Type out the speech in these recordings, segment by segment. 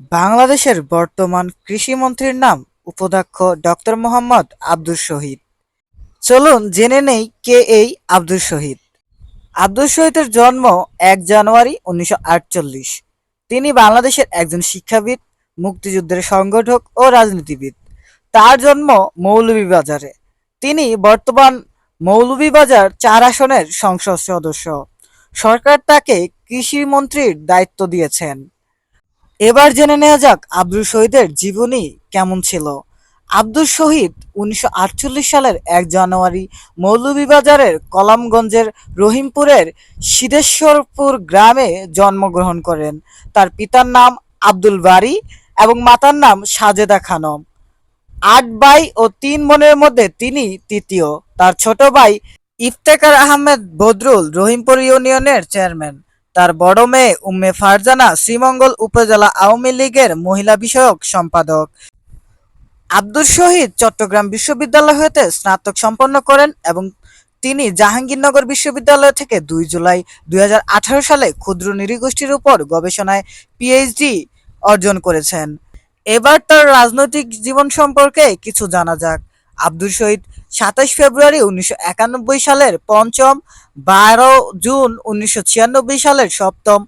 বাংলাদেশের বর্তমান কৃষিমন্ত্রীর নাম উপাধ্যক্ষ ডক্টর মোহাম্মদ আব্দুস শহীদ। চলুন জেনে নেই কে এই আব্দুস শহীদ। আব্দুস শহীদের জন্ম এক জানুয়ারি উনিশশো তিনি বাংলাদেশের একজন শিক্ষাবিদ, মুক্তিযুদ্ধের সংগঠক ও রাজনীতিবিদ। তার জন্ম মৌলভীবাজারে। তিনি বর্তমান মৌলভীবাজার চার আসনের সংসদ সদস্য। সরকার তাকে কৃষিমন্ত্রীর দায়িত্ব দিয়েছেন। এবার জেনে নেওয়া যাক আব্দুল শহীদের জীবনী কেমন ছিল। আব্দুল শহীদ উনিশশো আটচল্লিশ সালের এক জানুয়ারি মৌলভীবাজারের কলামগঞ্জের রহিমপুরের সিদ্ধেশ্বরপুর গ্রামে জন্মগ্রহণ করেন। তার পিতার নাম আব্দুল বারী এবং মাতার নাম সাজেদা খানম। আট ভাই ও তিন বোনের মধ্যে তিনি তৃতীয়। তার ছোট ভাই ইফতেখার আহমেদ বদরুল রহিমপুর ইউনিয়নের চেয়ারম্যান। তার বড় মেয়ে উম্মে ফারজানা শ্রীমঙ্গল উপজেলা আওয়ামী লীগের মহিলা বিষয়ক সম্পাদক। আব্দুল শহীদ চট্টগ্রাম বিশ্ববিদ্যালয় হতে স্নাতক সম্পন্ন করেন এবং তিনি জাহাঙ্গীরনগর বিশ্ববিদ্যালয় থেকে দুই জুলাই দুই হাজার আঠারো সালে ক্ষুদ্র নৃগোষ্ঠীর উপর গবেষণায় পিএইচডি অর্জন করেছেন। এবার তার রাজনৈতিক জীবন সম্পর্কে কিছু জানা যাক। আব্দুল শহীদ সাতাশ ফেব্রুয়ারি উনিশশো একানব্বই সালের পঞ্চম, বারো জুন উনিশশো ছিয়ানব্বই সালের সপ্তম,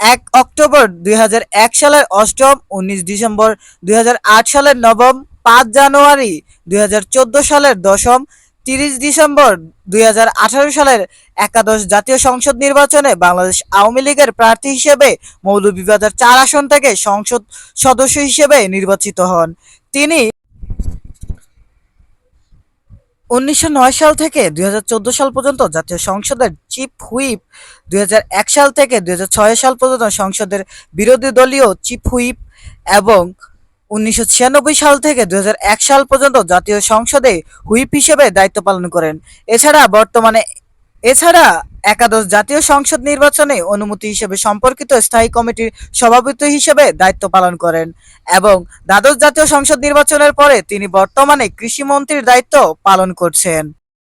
এক অক্টোবর দুই হাজার এক সালের অষ্টম, উনিশ ডিসেম্বর দুই হাজার আট সালের নবম, পাঁচ জানুয়ারি দুই হাজার চোদ্দ সালের দশম, তিরিশ ডিসেম্বর দুই হাজার আঠারো সালের একাদশ জাতীয় সংসদ নির্বাচনে বাংলাদেশ আওয়ামী লীগের প্রার্থী হিসেবে মৌলভীবাজার চার আসন থেকে সংসদ সদস্য হিসেবে নির্বাচিত হন। তিনি উনিশশো নয় সাল থেকে দু হাজার চোদ্দ সাল পর্যন্ত জাতীয় সংসদের চিফ হুইপ দু হাজার এক সাল থেকে দু হাজার ছয় সাল পর্যন্ত সংসদের বিরোধী দলীয় চিফ হুইপ এবং উনিশশো ছিয়ানব্বই সাল থেকে দুই হাজার এক সাল পর্যন্ত জাতীয় সংসদে হুইপ হিসেবে দায়িত্ব পালন করেন। এছাড়া বর্তমানে, এছাড়া একাদশ জাতীয় সংসদ নির্বাচনে অনুমতি হিসেবে সম্পর্কিত স্থায়ী কমিটির সভাপতি হিসেবে দায়িত্ব পালন করেন এবং দ্বাদশ জাতীয় সংসদ নির্বাচনের পরে তিনি বর্তমানে কৃষিমন্ত্রীর দায়িত্ব পালন করছেন।